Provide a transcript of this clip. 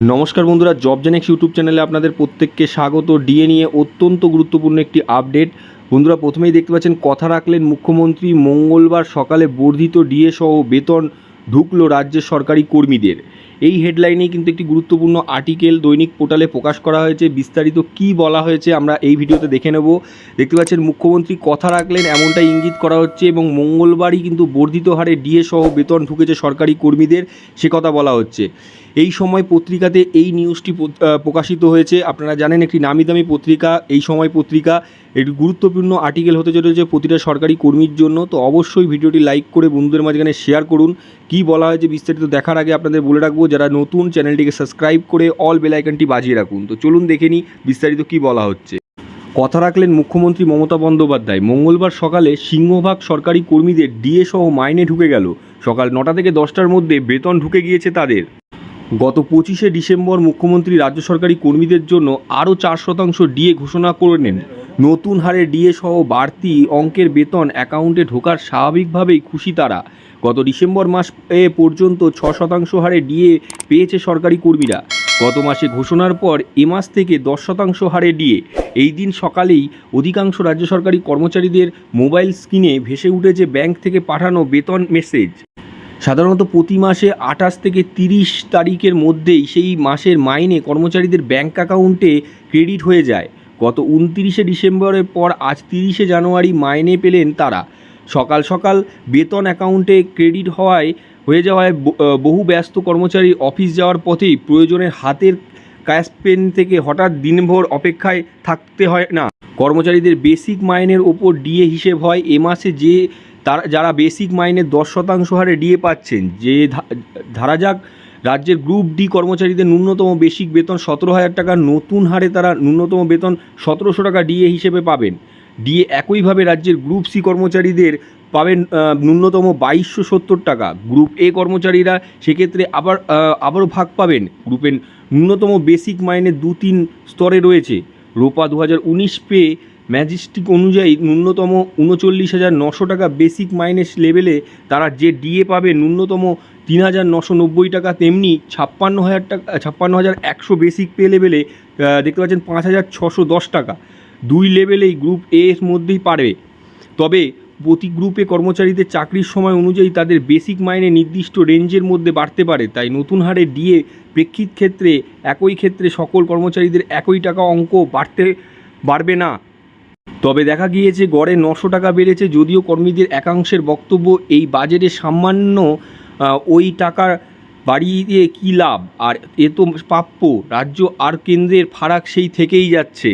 নমস্কার বন্ধুরা job Genex YouTube চ্যানেলে আপনাদের প্রত্যেককে স্বাগত। ডিএ নিয়ে অত্যন্ত গুরুত্বপূর্ণ একটি আপডেট বন্ধুরা, প্রথমেই দেখতে পাচ্ছেন, কথা রাখলেন মুখ্যমন্ত্রী। মঙ্গলবার সকালে বর্ধিত ডিএ সহ বেতন ঢুকলো রাজ্যের সরকারি কর্মীদের। এই হেডলাইনে কিন্তু একটি গুরুত্বপূর্ণ আর্টিকেল দৈনিক পোর্টালে প্রকাশ করা হয়েছে। বিস্তারিত কি বলা হয়েছে আমরা এই ভিডিওতে দেখে নেব। দেখতে পাচ্ছেন, মুখ্যমন্ত্রী কথা রাখলেন এমনটা ইঙ্গিত করা হচ্ছে এবং মঙ্গলবারই কিন্তু বর্ধিত হারে ডিএ সহ বেতন ঢুকেছে সরকারি কর্মীদের, সে কথা বলা হচ্ছে। এই সময় পত্রিকাতে এই নিউজটি প্রকাশিত হয়েছে। আপনারা জানেন একটি নামি দামি পত্রিকা, এই সময় পত্রিকা। একটি গুরুত্বপূর্ণ আর্টিকেল হতে চলেছে প্রতিটা সরকারি কর্মীর জন্য। তো অবশ্যই ভিডিওটি লাইক করে বন্ধুদের মাঝখানে শেয়ার করুন। কি বলা হয়েছে বিস্তারিত দেখার আগে আপনাদের বলে রাখব, যারা নতুন চ্যানেলটিকে সাবস্ক্রাইব করে অল বেল আইকনটি বাজিয়ে রাখুন। তো চলুন দেখে নিই বিস্তারিত কি বলা হচ্ছে। কথা রাখলেন মুখ্যমন্ত্রী মমতা বন্দ্যোপাধ্যায়। মঙ্গলবার সকালে সিংহভাগ সরকারি কর্মীদের ডিএ সহ মাইনে ঢুকে গেল। সকাল নটা থেকে দশটার মধ্যে বেতন ঢুকে গিয়েছে তাদের। গত পঁচিশে ডিসেম্বর মুখ্যমন্ত্রী রাজ্য সরকারি কর্মীদের জন্য আরও চার শতাংশ ডিএ ঘোষণা করে নেন। নতুন হারে ডিএ সহ বাড়তি অঙ্কের বেতন অ্যাকাউন্টে ঢোকার স্বাভাবিকভাবেই খুশি তারা। গত ডিসেম্বর মাস এ পর্যন্ত ছ শতাংশ হারে ডিএ পেয়েছে সরকারি কর্মীরা। গত মাসে ঘোষণার পর এ মাস থেকে দশ শতাংশ হারে ডিএ। এই দিন সকালেই অধিকাংশ রাজ্য সরকারি কর্মচারীদের মোবাইল স্ক্রিনে ভেসে উঠেছে ব্যাংক থেকে পাঠানো বেতন মেসেজ। সাধারণত প্রতি মাসে আঠাশ থেকে তিরিশ তারিখের মধ্যেই সেই মাসের মাইনে কর্মচারীদের ব্যাঙ্ক অ্যাকাউন্টে ক্রেডিট হয়ে যায়। গত উনতিরিশে ডিসেম্বরের পর আজ তিরিশে জানুয়ারি মাইনে পেলেন তারা। সকাল সকাল বেতন অ্যাকাউন্টে ক্রেডিট হওয়ায়, হয়ে যাওয়ায় বহু ব্যস্ত কর্মচারী অফিস যাওয়ার পথেই প্রয়োজনের হাতের ক্যাশ পেন থেকে হঠাৎ দিনভর অপেক্ষায় থাকতে হয় না। কর্মচারীদের বেসিক মাইনের ওপর ডিএ হিসেব হয়। এ মাসে যে তারা, যারা বেসিক মাইনের দশ শতাংশ হারে ডিএ পাচ্ছেন, যে ধারা যাক রাজ্যের গ্রুপ ডি কর্মচারীদের ন্যূনতম বেসিক বেতন সতেরো হাজার টাকা, নতুন হারে তারা ন্যূনতম বেতন সতেরোশো টাকা ডিএ হিসেবে পাবেন। ডিএ একইভাবে রাজ্যের গ্রুপ সি কর্মচারীদের পাবেন ন্যূনতম বাইশশো সত্তর টাকা। গ্রুপ এ কর্মচারীরা সেক্ষেত্রে আবার আবারও ভাগ পাবেন। গ্রুপের ন্যূনতম বেসিক মাইনে দু তিন স্তরে রয়েছে। রোপা দু হাজার উনিশ পেয়ে ম্যাজিস্ট্রিক অনুযায়ী ন্যূনতম উনচল্লিশ হাজার নশো টাকা বেসিক মাইনেস লেভেলে তারা যে ডিএ পাবে ন্যূনতম তিন হাজার নশো নব্বই টাকা, তেমনি ছাপ্পান্ন হাজার টাকা, ছাপ্পান্ন হাজার একশো বেসিক পে লেভেলে দেখতে পাচ্ছেন পাঁচ হাজার ছশো দশ টাকা। দুই লেভেলেই গ্রুপ এ এর মধ্যেই পারবে। তবে প্রতি গ্রুপে কর্মচারীদের চাকরির সময় অনুযায়ী তাদের বেসিক মাইনে নির্দিষ্ট রেঞ্জের মধ্যে বাড়তে পারে। তাই নতুন হারে ডিএ প্রেক্ষিত ক্ষেত্রে একই ক্ষেত্রে সকল কর্মচারীদের একই টাকা অঙ্ক বাড়তে, বাড়বে না। তবে দেখা গিয়েছে গড়ে নশো টাকা বেড়েছে যদিও কর্মীদের একাংশের বক্তব্য এই বাজেটে সামান্য ওই টাকার বাড়িয়ে কী লাভ? আর এ তো প্রাপ্য, রাজ্য আর কেন্দ্রের ফারাক সেই থেকেই যাচ্ছে।